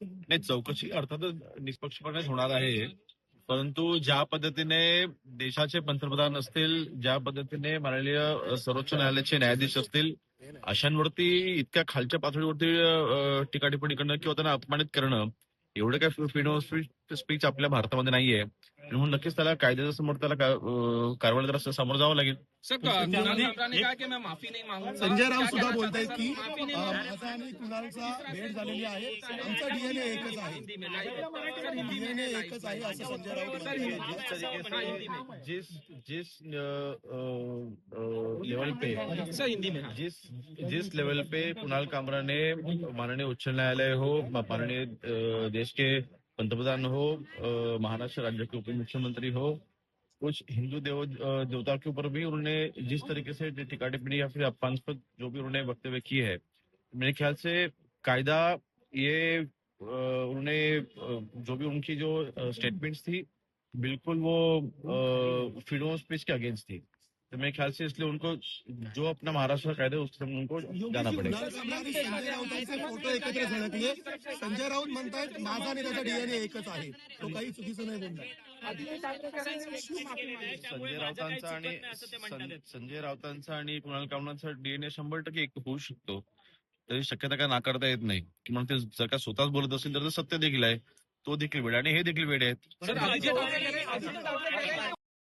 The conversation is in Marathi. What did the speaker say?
नाही चौकशी अर्थातच निष्पक्षपणेच होणार आहे. परंतु ज्या पद्धतीने देशाचे पंतप्रधान असतील ज्या पद्धतीने माननीय सर्वोच्च न्यायालयाचे न्यायाधीश असतील अशांवरती इतक्या खालच्या पातळीवरती अ, टीका टिप्पणी करणं किंवा त्यांना अपमानित करणं एवढं काय फ्रीडम ऑफ स्पीच आपल्या भारतामध्ये नाहीये. म्हणून नक्कीच त्याला कायद्याच्या समोर त्याला कारवाई जरा समोर जावं लागेल. संजय राऊत क्या सुद्धा बोलतायत चाहता की. माझा आणि कुणालचा भेट झालेली आहे. आमचा डीएनए एकच आहे. डीएनए. एकच आहे असं संजय राऊत जिस हाँ, जिस जिस लेवल पे सर हिंदी में. जिस जिस लेवल पे कुणाल कामरा ने माननीय उच्च न्यायालय हो माननीय देश के पंतप्रधान हो महाराष्ट्र राज्य के उप मुख्यमंत्री हो, कुछ हिंदू देव देवता के ऊपर भी उन्होंने जिस तरीके से टिका टिप्पणी या फिर अपमानस्पद जो भी उन्होंने वक्तव्य किए है, मेरे ख्याल से कायदा ये उन्होंने जो भी उनकी जो स्टेटमेंट्स थी, बिल्कुल वो फ्रीडम ऑफ़ स्पीच के अगेंस्ट थी। तो मेरे ख्याल से इसलिए उनको जो अपना महाराष्ट्र का कायदा है उसके उनको जाना पड़ेगा। फोटो एकत्र झळकले संजय राऊत म्हणतायत माझा आणि त्याचा डीएनए एकच आहे. तो काही चुकीचं नाही बोलणार. संजय राऊतांचा आणि संजय राऊतांचा आणि कुणाल डीएनए शंभर टक्के एक होऊ शकतो. तरी शक्यता काय नाकारता येत नाही. किंवा ते जर का स्वतःच बोलत असेल तर सत्य देखील आहे. तो देखील वेळ आणि हे देखील वेळ आहेत.